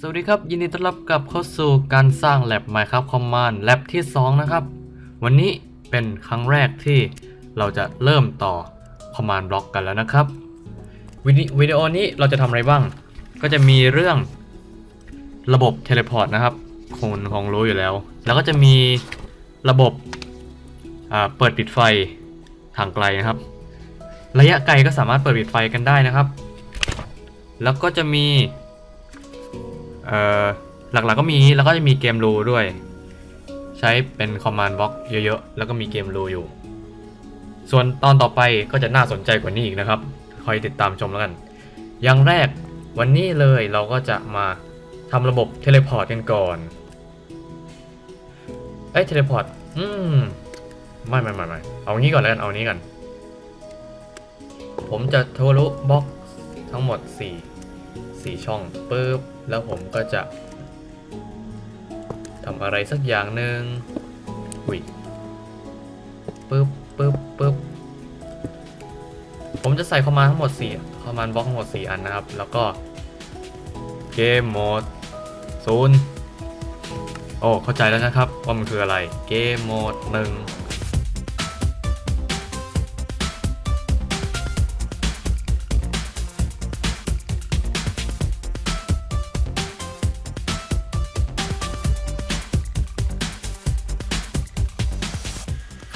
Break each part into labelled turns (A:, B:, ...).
A: สวัสดีครับ ยินดีต้อนรับกลับเข้าสู่การสร้าง Lab Minecraft Command Lab ที่ 2 นะครับ วันนี้เป็นครั้งแรกที่เราจะเริ่มต่อ Command Block กันแล้วนะครับวิดีวิดีโอนี้เราจะทำอะไรบ้าง ก็จะมีเรื่องระบบ Teleport นะครับคนคงรู้อยู่แล้ว แล้วก็จะมีระบบอ่าเปิดปิดไฟทางไกลนะครับ ระยะไกลก็สามารถเปิดปิดไฟกันได้นะครับ แล้วก็จะมี เอ่อหลักๆก็มีแล้วก็จะมีเกมรูด้วย ใช้เป็นคอมมานด์บล็อกเยอะๆ แล้วก็มีเกมรูอยู่ ส่วนตอนต่อไปก็จะน่าสนใจกว่านี้อีกนะครับ คอยติดตามชมแล้วกัน อย่างแรกวันนี้เลยเราก็จะมาทำระบบเทเลพอร์ตกันก่อนเอ้ยเทเลพอร์ตอืมไม่ไม่ไม่ไม่เอางี้ก่อนแล้วกันเอานี้กัน ผมจะทะลุบล็อกทั้งหมด 4 4 ช่องปุ๊บ แล้วผมก็จะทำอะไรสักอย่างหนึ่งอุ้ยปุ๊บปุ๊บปุ๊บผมจะใส่คอมมานด์ทั้งหมด4คอมมานด์บล็อกทั้งหมด 4 อันนะครับ แล้วก็เกมโหมดศูนย์โอ้ เข้าใจแล้วนะครับ ว่ามันคืออะไร เกมโหมดหนึ่ง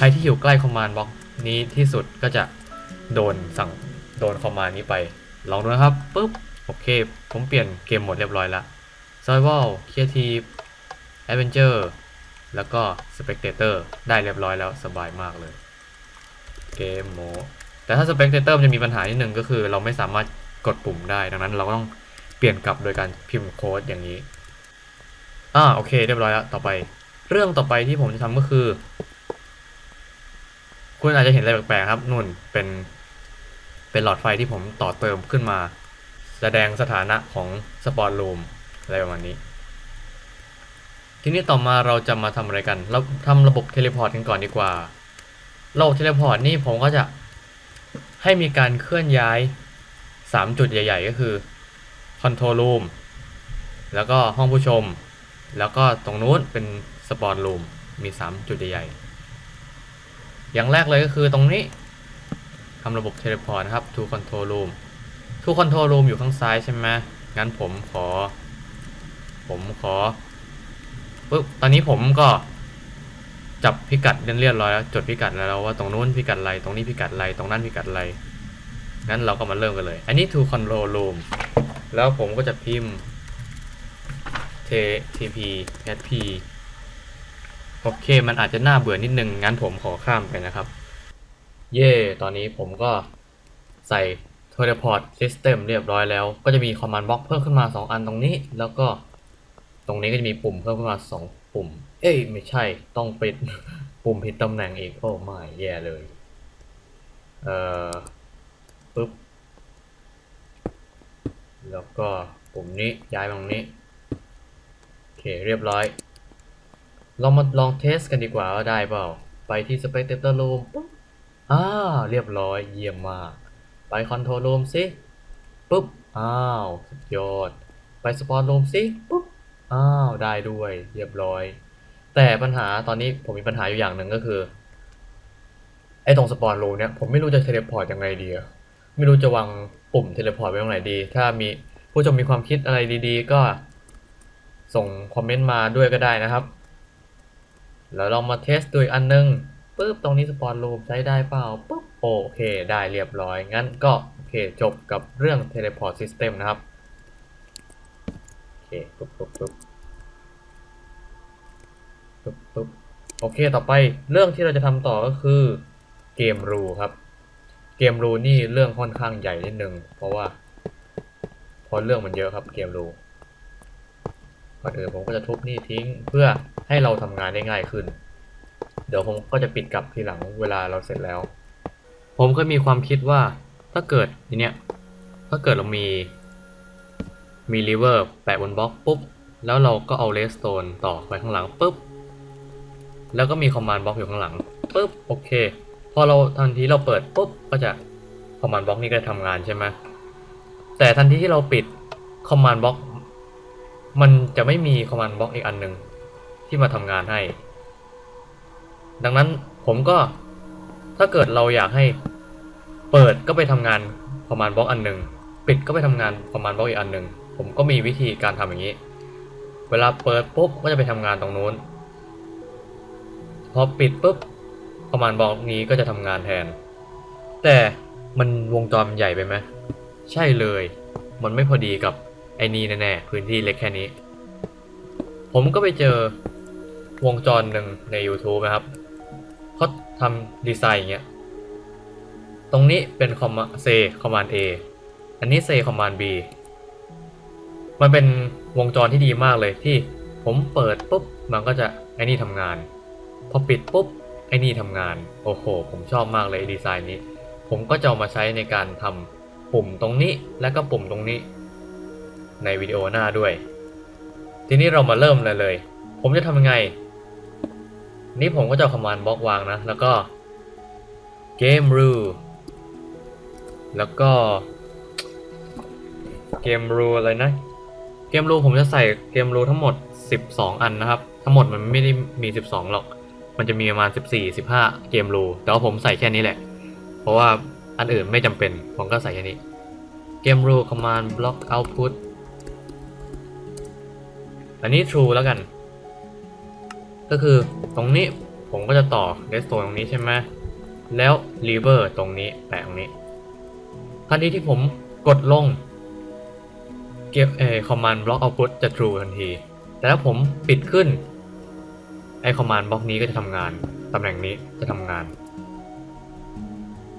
A: รที่อยู่ใกล้คอมมานด์บล็อกนี้ที่สุดก็จะโดนสั่งโดนคอมมานด์นี้ไป ลองดูนะครับปุ๊บโอเค ผมเปลี่ยนเกมหมดเรียบร้อยแล้ว Survival Creative Adventure แล้วก็ Spectator ได้เรียบร้อยแล้วสบายมากเลย เกมโหมด แต่ถ้า Spectator มันจะมีปัญหานิดนึงก็คือ เราไม่สามารถกดปุ่มได้ ดังนั้นเราก็ต้องเปลี่ยนกลับโดยการพิมพ์โค้ดอย่างนี้ อ่าโอเค เรียบร้อยแล้ว ต่อไป เรื่องต่อไปที่ผมจะทำก็คือ คุณอาจจะเห็นอะไรแปลกๆครับนุ่นเป็นเป็นหลอดไฟที่ผมต่อเติมขึ้นมา แสดงสถานะของสปอร์ตรูมอะไรประมาณนี้ ทีนี้ต่อมาเราจะมาทำอะไรกัน เราทำระบบเทเลพอร์ตกันก่อนดีกว่า ระบบเทเลพอร์ตนี่ผมก็จะให้มีการเคลื่อนย้าย 3 จุดใหญ่ ๆ ก็คือคอนโทรลรูมแล้วก็ห้องผู้ชม แล้วก็ตรงนู้นเป็นสปอร์ตรูมมี 3 จุดใหญ่ๆ อย่างแรกเลยก็คือตรงนี้ทำระบบเทเลพอร์ตนะครับ to control room to control room อยู่ข้างซ้ายใช่ไหมงั้นผมขอ ผมขอปุ๊บตอนนี้ผมก็จับพิกัดเรียบร้อยแล้วจดพิกัดแล้วว่าตรงนู้นพิกัดอะไรตรงนี้พิกัดอะไรตรงนั้นพิกัดอะไรงั้นเราก็มาเริ่มกันเลย อันนี้ to control room แล้วผมก็จะพิมพ์ t tp p โอเค มันอาจจะน่าเบื่อนิดนึง งั้นผมขอข้ามไปนะครับ เย่ ตอนนี้ผมก็ใส่ teleport system เรียบร้อยแล้ว ก็จะมี command block เพิ่มขึ้นมา 2 อันตรงนี้ แล้วก็ตรงนี้ก็จะมีปุ่มเพิ่มขึ้นมา 2 ปุ่ม เอ้ย ไม่ใช่ ต้องปิดปุ่มผิดตำแหน่งอีก โอ้ไม่แย่เลย เอ่อ ปึ๊บ แล้วก็ปุ่มนี้ย้ายตรงนี้ โอเค เรียบร้อย เรามาลองเทสกันดีกว่าว่าได้เปล่า ไปที่ Spectator Room ปุ๊บอ่าเรียบร้อยเยี่ยมมาก ไป Control Room สิปุ๊บ อ้าวสุดยอด ไป Spot Room สิปุ๊บ อ้าว ได้ด้วย เรียบร้อย แต่ปัญหาตอนนี้ผมมีปัญหาอยู่อย่างหนึ่งก็คือ ไอ้ตรง Spot Room เนี่ย ผมไม่รู้จะเทเลพอร์ตยังไงดีไม่รู้จะวางปุ่มเทเลพอร์ตไว้ตรงไหนดี ถ้ามีผู้ชมมีความคิดอะไรดีๆ ก็ส่งคอมเมนต์มาด้วยก็ได้นะครับ แล้วลองมาเทสดูอีกอันนึงปุ๊บตรงนี้สปอนรูมใช้ได้เปล่าปุ๊บโอเคได้เรียบร้อย งั้นก็โอเคจบกับเรื่อง Teleport System นะครับ โอเคปุ๊บปุ๊บปุ๊บปุ๊บปุ๊บโอเคต่อไปเรื่องที่เราจะทำต่อก็คือเกมรูครับ เกมรูนี่เรื่องค่อนข้างใหญ่นิดนึง เพราะว่าเพราะเรื่องมันเยอะครับเกมรู ก่อนอื่นผมก็จะทุบนี่ทิ้งเพื่อให้เราทำงานได้ง่ายขึ้น เดี๋ยวผมก็จะปิดกลับทีหลังเวลาเราเสร็จแล้ว ผมก็มีความคิดว่าถ้าเกิดทีเนี้ยถ้าเกิดเรามีมีริเวอร์แปะบนบล็อกปุ๊บ แล้วเราก็เอาเลสโตนต่อไปข้างหลังปุ๊บ แล้วก็มีคอมมานด์บล็อกอยู่ข้างหลังปุ๊บโอเค พอเราทันทีเราเปิดปุ๊บก็จะคอมมานด์บล็อกนี้ก็จะทำงานใช่ไหมแต่ทันทีที่เราปิดคอมมานด์บล็อก มันจะไม่มีคอมมานด์บล็อกอีกอันหนึ่งที่มาทำงานให้ ดังนั้นผมก็ถ้าเกิดเราอยากให้เปิดก็ไปทำงานคอมมานด์บล็อกอันหนึ่งปิดก็ไปทำงานคอมมานด์บล็อกอีกอันหนึ่งผมก็มีวิธีการทำอย่างนี้ เวลาเปิดปุ๊บก็จะไปทำงานตรงนู้น พอปิดปุ๊บคอมมานด์บล็อกนี้ก็จะทำงานแทน แต่มันวงจรมันใหญ่ไปไหมใช่เลย มันไม่พอดีกับ ไอ้นี่แน่ๆพื้นที่เล็กแค่นี้ ผมก็ไปเจอวงจรหนึ่งใน YouTube นะครับเขาทำดีไซน์อย่างเงี้ยตรงนี้เป็นคอมมาเซคอมมานด์ A อันนี้เซคอมมานด์ B มันเป็นวงจรที่ดีมากเลยที่ผมเปิดปุ๊บมันก็จะไอ้นี่ทำงาน พอปิดปุ๊บไอ้นี่ทำงาน โอ้โห ผมชอบมากเลยดีไซน์นี้ ผมก็จะเอามาใช้ในการทำปุ่มตรงนี้และก็ปุ่มตรงนี้ ในวิดีโอหน้าด้วย ทีนี้เรามาเริ่มเลยเลย ผมจะทำยังไง นี่ผมก็จะคอมมานด์บล็อกวางนะ แล้วก็ game rule แล้วก็ เกมรูอะไรนะ เกมรูผมจะใส่เกมรูทั้งหมด 12 อันนะครับ ทั้งหมดมันไม่ได้มี 12 หรอก มันจะมีประมาณ 14 15 เกมรู แต่ว่าผมใส่แค่นี้แหละ เพราะว่าอันอื่นไม่จำเป็น ผมก็ใส่แค่นี้ เกมรู command block output อันนี้ true แล้วกัน ก็คือตรงนี้ผมก็จะต่อ redstone ตรงนี้ใช่ไหมแล้ว lever ตรงนี้แปะตรงนี้ทันทีที่ผมกดลง เก็บเอคอมมานด์บล็อกเอาพุตจะ true ทันที แต่ถ้าผมปิดขึ้น ไอคอมมานด์บล็อกนี้ก็จะทำงาน ตำแหน่งนี้จะทำงาน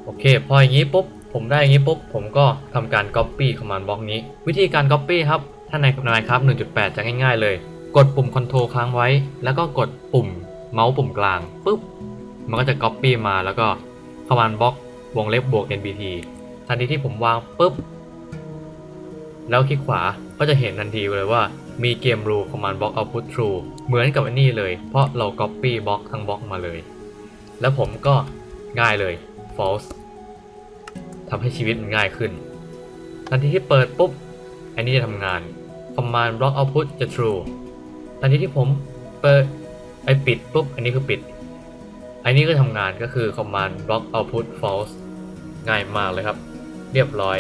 A: โอเค พออย่างนี้ปุ๊บ ผมได้อย่างนี้ปุ๊บ ผมก็ทำการ copy คอมมานด์บล็อกนี้ วิธีการ copy ครับ ถ้าในนายครับ 1.8 จะง่ายๆเลย กดปุ่ม Ctrl ค้างไว้ แล้วก็กดปุ่มเมาส์ปุ่มกลางปุ๊บ มันก็จะ copy มาแล้วก็คอมมานด์บล็อกวงเล็บบวก nbt ทันทีที่ผมวางปุ๊บ แล้วคลิกขวาก็จะเห็นทันทีเลยว่ามีเกม rule command block output true เหมือนกับอันนี้เลย เพราะเรา copy บล็อกทั้งบล็อกมาเลย แล้วผมก็ง่ายเลย false ทำให้ชีวิตมันง่ายขึ้น ทันทีที่เปิดปุ๊บ อันนี้จะทำงาน command block output จะ true ทันทีที่ผมเปิดไอปิดปุ๊บ อันนี้คือปิด อันนี้ก็ทำงานก็คือ command block output false ง่ายมากเลยครับ เรียบร้อย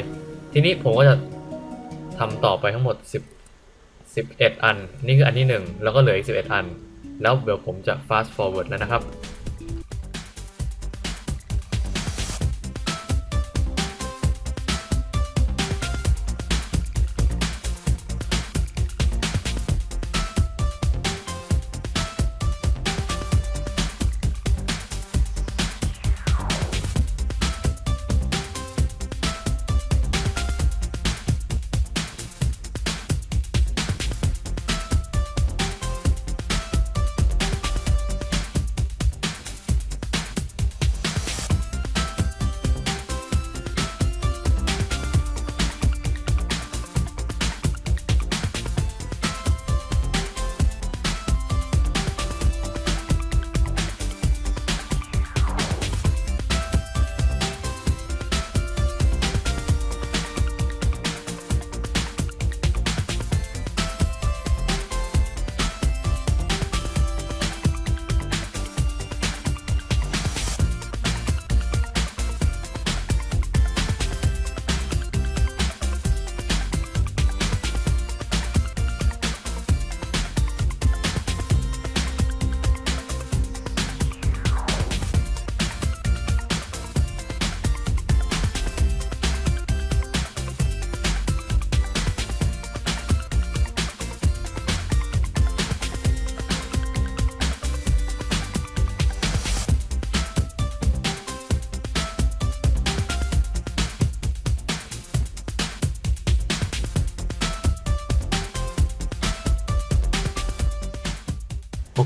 A: ทีนี้ผมก็จะทำต่อไปทั้งหมด 10 11 อัน นี่คืออันที่ 1 แล้วก็เหลืออีก 11 อัน แล้วเดี๋ยวผมจะ fast forward แล้วนะครับ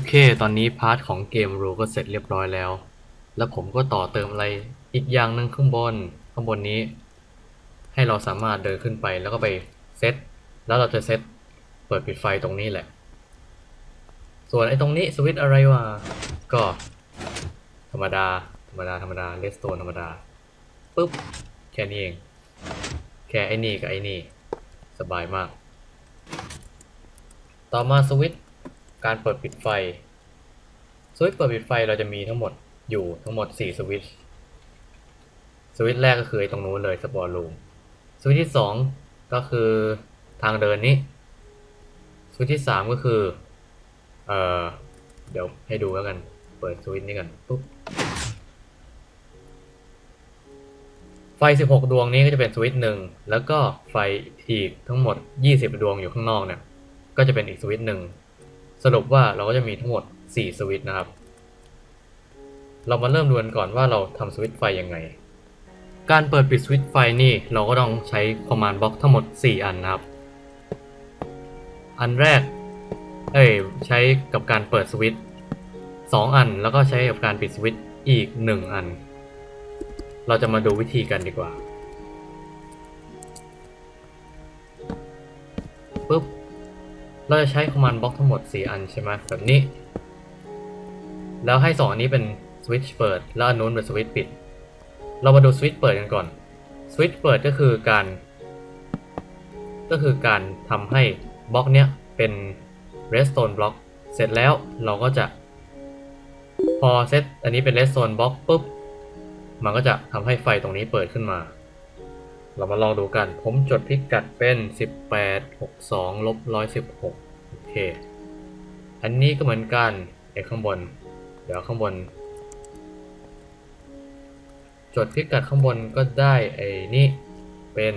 A: เค ตอนนี้พาร์ทของเกมรูก็เสร็จเรียบร้อยแล้ว แล้วผมก็ต่อเติมอะไรอีกอย่างหนึ่งข้างบน ข้างบนนี้ ให้เราสามารถเดินขึ้นไปแล้วก็ไปเซต แล้วเราจะเซตเปิดปิดไฟตรงนี้แหละ ส่วนไอ้ตรงนี้สวิตอะไรวะ ก็ ธรรมดา ธรรมดา ธรรมดาเลสโตนธรรมดา ปุ๊บ แค่นี้เอง แค่ไอ้นี่กับไอ้นี่ สบายมาก ต่อมาสวิตช์ การเปิดปิดไฟสวิตช์เปิดปิดไฟเราจะมีทั้งหมดอยู่ทั้งหมด 4 สวิตช์สวิตช์แรกก็คือตรงนู้นเลยสปอร์ตรูมสวิตช์ที่ 2 ก็คือทางเดินนี้ สวิตช์ที่ 3 ก็คือเอ่อเดี๋ยวให้ดูแล้วกัน เปิดสวิตช์นี้กันปุ๊บไฟ 16 ดวงนี้ก็จะเป็นสวิตช์หนึ่งแล้วก็ไฟอีกทั้งหมด 20 ดวงอยู่ข้างนอกเนี่ยก็จะเป็นอีกสวิตช์หนึ่ง สรุปว่าเราก็จะมีทั้งหมด 4 สวิตช์นะครับ เรามาเริ่มดูกันก่อนว่าเราทำสวิตช์ไฟยังไง การเปิดปิดสวิตช์ไฟนี่เราก็ต้องใช้ command block ทั้งหมด 4 อันนะครับ อันแรก เอ้ยใช้กับการเปิดสวิตช์2อันแล้วก็ใช้กับการปิดสวิตช์อีก 1 อัน เราจะมาดูวิธีกันดีกว่า เราจะใช้ command block ทั้งหมด 4 อันใช่ไหมแบบนี้ แล้วให้ 2 อันนี้เป็นสวิตช์เปิด แล้วอันนู้นเป็นสวิตช์ปิด เรามาดูสวิตช์เปิดกันก่อนสวิตช์เปิดก็คือการ ก็คือการทำให้บล็อกเนี้ยเป็น redstone block เสร็จแล้วเราก็จะ พอเซตอันนี้เป็น redstone block ปุ๊บมันก็จะทำให้ไฟตรงนี้เปิดขึ้นมา เรามาลองดูกัน ผมจดพิกัดเป็น 18 62ลบ116 โอเค อันนี้ก็เหมือนกันไอ้ข้างบน เดี๋ยวข้างบน จดพิกัดข้างบนก็ได้ไอ้นี่เป็น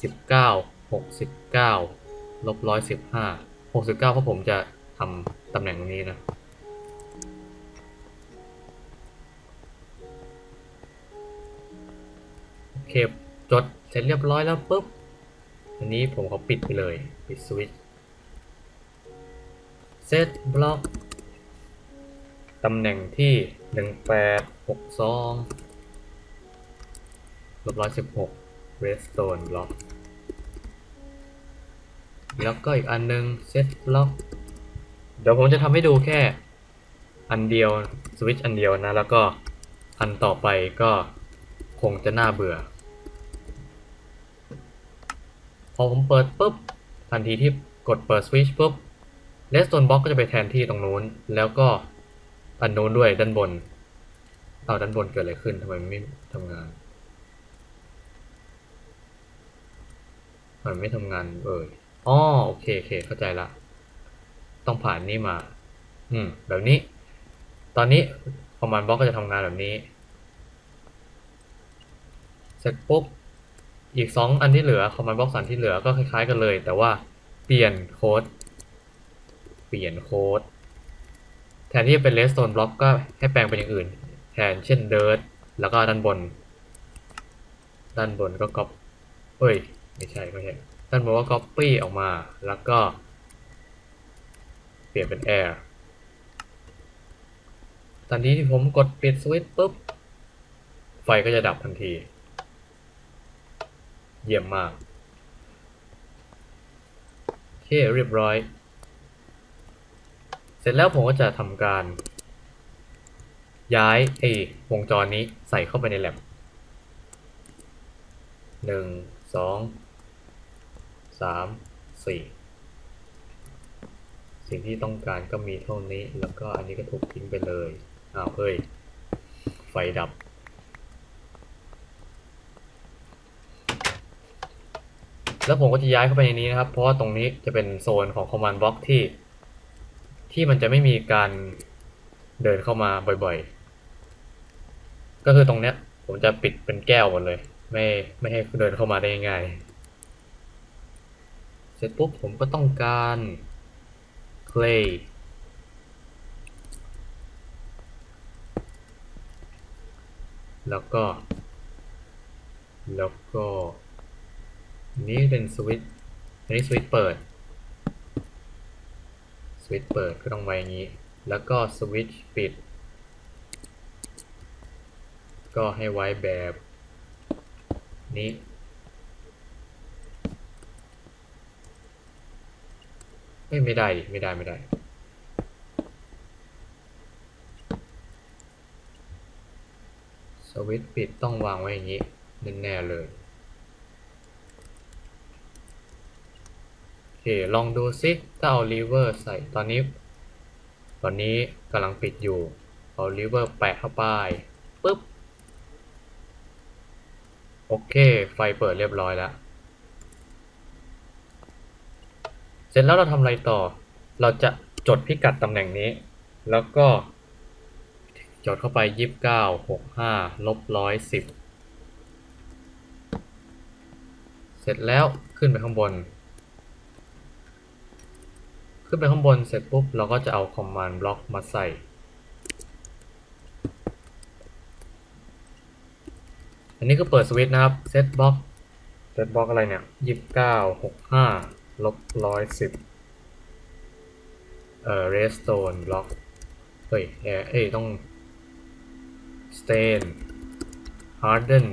A: 19 69ลบ115 69 เพราะผมจะทำตำแหน่งตรงนี้นะโอเค จดเสร็จเรียบร้อยแล้วปุ๊บ อันนี้ผมขอปิดไปเลย ปิดสวิตช์ set block ตำแหน่งที่ 1862ลบ116 redstone block แล้วก็อีกอันนึง set block เดี๋ยวผมจะทำให้ดูแค่อันเดียว สวิตช์อันเดียวนะ แล้วก็อันต่อไปก็คงจะน่าเบื่อ พอผมเปิดปุ๊บ ทันทีที่กดเปิดสวิตช์ปุ๊บ redstone block ก็จะไปแทนที่ตรงนู้น แล้วก็อันนู้นด้วยด้านบน เอาด้านบนเกิดอะไรขึ้นทำไมมันไม่ทำงานมันไม่ทำงานเอออ๋อโอเคโอเคเข้าใจละ ต้องผ่านนี่มา อืม แบบนี้ ตอนนี้ command block ก็จะทำงานแบบนี้ เสร็จปุ๊บ อีก 2 อันที่เหลือ command block สันที่เหลือก็คล้ายๆกันเลย แต่ว่าเปลี่ยนโค้ด เปลี่ยนโค้ด แทนที่จะเป็น redstone block ก็ให้แปลงเป็นอย่างอื่น แทนเช่น dirt แล้วก็ด้านบน ด้านบนก็ copy เอ้ย ไม่ใช่ไม่ใช่ ด้านบนก็ copy ออกมา แล้วก็ เปลี่ยนเป็น air ตอนนี้ที่ผมกดปิดสวิตช์ปุ๊บ ไฟก็จะดับทันที เยี่ยมมาก โอเคเรียบร้อย เสร็จแล้วผมก็จะทำการ ย้ายไอ้วงจรนี้ใส่เข้าไปในแลบหนึ่งสองสามสี่สิ่งที่ต้องการก็มีเท่านี้แล้วก็อันนี้ก็ถูกทิ้งไปเลยอ้าวเฮ้ย ไฟดับ แล้วผมก็จะย้ายเข้าไปในนี้นะครับ เพราะว่าตรงนี้จะเป็นโซนของ command block ที่ ที่มันจะไม่มีการเดินเข้ามาบ่อยๆ ก็คือตรงเนี้ย ผมจะปิดเป็นแก้วหมดเลย ไม่ไม่ให้เดินเข้ามาได้ง่ายเสร็จปุ๊บผมก็ต้องการ clay แล้วก็ แล้วก็ นี่เป็นสวิตช์อันนี้สวิตช์เปิด สวิตช์เปิดก็ต้องไว้อย่างนี้ แล้วก็สวิตช์ปิด ก็ให้ไว้แบบนี้เอ้ยไม่ได้ไม่ได้ไม่ได้สวิตช์ปิดต้องวางไว้อย่างนี้แน่ๆเลย โอเค เค ลองดูซิถ้าเอาลีเวอร์ใส่ตอนนี้ ตอนนี้กำลังปิดอยู่ เอาลีเวอร์แปะเข้าไปปุ๊บ โอเค ไฟเปิดเรียบร้อยแล้ว เสร็จแล้วเราทำอะไรต่อ เราจะจดพิกัดตำแหน่งนี้ แล้วก็ จดเข้าไปยี่สิบเก้าหกห้าลบร้อยสิบเสร็จแล้วขึ้นไปข้างบน ขึ้นไปข้างบนเสร็จปุ๊บเราก็จะเอาคอมมานด์บล็อกมาใส่ อันนี้ก็เปิดสวิตช์นะครับเซตบล็อกเซตบล็อกอะไรเนี่ยยี่สิบเก้าหกห้าลบร้อยสิบเอ่อ redstone บล็อกเฮ้ยเอ่อเอ้ยต้อง stain harden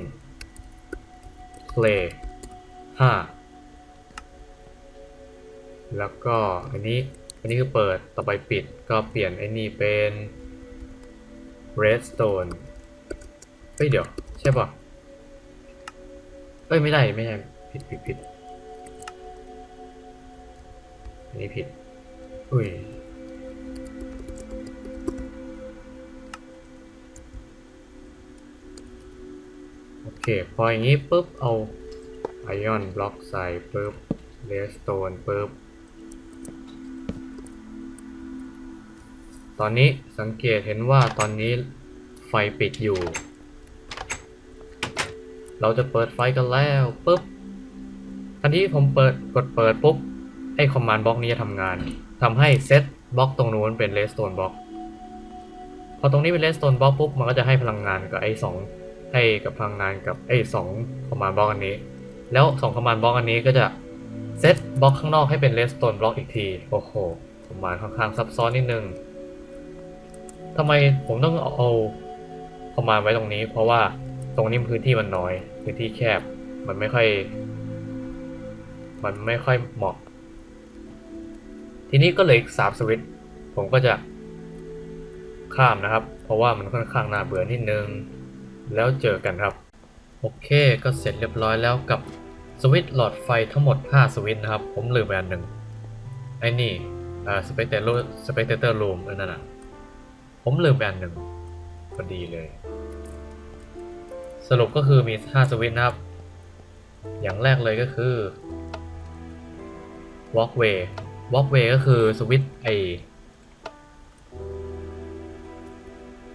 A: clay ห้า แล้วก็อันนี้อันนี้คือเปิดต่อไปปิดก็เปลี่ยนไอ้นี่เป็น redstone เฮ้ยเดี๋ยว ใช่ป่ะเอ้ยไม่ได้ไม่ใช่ผิดผิดผิดอันนี้ผิดอุ้ยโอเค พออย่างนี้ปุ๊บเอาไอออนบล็อกใส่ปุ๊บเลสโตนปุ๊บ ตอนนี้สังเกตเห็นว่าตอนนี้ไฟปิดอยู่ เราจะเปิดไฟกันแล้วปุ๊บทันทีผมเปิดกดเปิดปุ๊บไอ้คอมมานด์บล็อกนี้จะทำงานทำให้เซตบล็อกตรงนู้นเป็นเลสโตนบล็อกพอตรงนี้เป็นเลสโตนบล็อกปุ๊บมันก็จะให้พลังงานกับไอ้สองให้กับพลังงานกับไอ้สองคอมมานด์บล็อกอันนี้ แล้วสองคอมมานด์บล็อกอันนี้ก็จะเซตบล็อกข้างนอกให้เป็นเลสโตนบล็อกอีกที โอ้โหคอมมานด์ค่อนข้างซับซ้อนนิดนึง ทำไมผมต้องเอาคอมมานไว้ตรงนี้ เพราะว่าตรงนี้พื้นที่มันน้อย พื้นที่แคบ มันไม่ค่อย มันไม่ค่อยเหมาะ ทีนี้ก็เลืออีกสามสวิตผมก็จะข้ามนะครับ เพราะว่ามันค่อนข้างน่าเบื่อนิดนึง แล้วเจอกันครับ โอเค ก็เสร็จเรียบร้อยแล้วกับสวิตหลอดไฟทั้งหมด 5 สวิตนะครับ ผมลืมไปอันหนึ่งไอ้นี่ อ่า สเปกเตอร์สเปกเตอร์รูมนั่นน่ะ ผมลืมไปอันหนึ่งพอดีเลย สรุปก็คือมี5สวิตช์นะครับ อย่างแรกเลยก็คือ walkway walkway ก็คือสวิตช์ไอ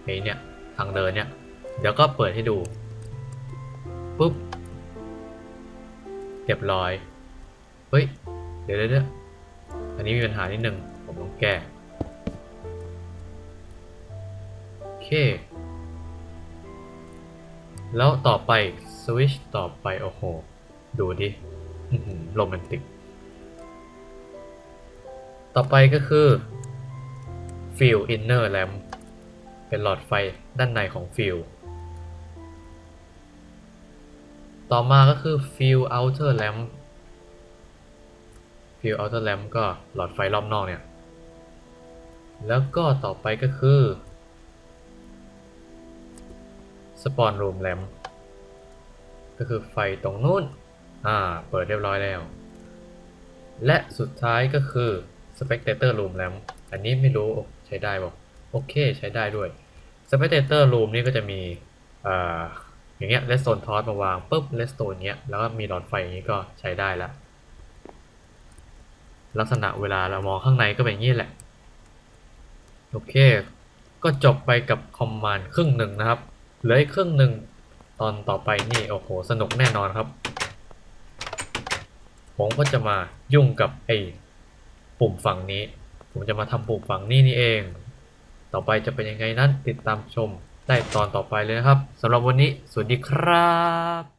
A: ไอเนี่ยทางเดินเนี่ย เดี๋ยวก็เปิดให้ดูปุ๊บเรียบร้อย เฮ้ย เดี๋ยวเดี๋ยวเดี๋ยวอันนี้มีปัญหานิดนึง ผมต้องแก้ เค แล้วต่อไปสวิชต่อไป โอ้โห ดูดิโรแมนติก ต่อไปก็คือ Fill Inner Lamp เป็นหลอดไฟด้านในของฟิลต่อมาก็คือ Fill Outer Lamp Fill Outer Lamp ก็หลอดไฟรอบนอกเนี่ย แล้วก็ต่อไปก็คือ Spawn Room Lamp ก็คือไฟตรงนู้น อ่า เปิดเรียบร้อยแล้ว และสุดท้ายก็คือ Spectator Room Lamp อันนี้ไม่รู้ใช้ได้บอกโอเคใช้ได้ด้วย Spectator Room นี่ก็จะมีอ่าอย่างเงี้ย Redstone Torch มาวางปุ๊บ Redstone เงี้ยแล้วก็มีหลอดไฟอย่างนี้ก็ใช้ได้ล้วลักษณะเวลาเรามองข้างในก็เป็นอย่างนี้แหละ โอเค ก็จบไปกับคอมมานด์ครึ่งหนึ่งนะครับ เหลืออีกครึ่งหนึ่งตอนต่อไปนี่โอ้โหสนุกแน่นอนครับ ผมก็จะมายุ่งกับไอ้ปุ่มฝั่งนี้ ผมจะมาทำปุ่มฝั่งนี้นี่เอง ต่อไปจะเป็นยังไงนั้นติดตามชมได้ตอนต่อไปเลยนะครับสำหรับวันนี้สวัสดีครับ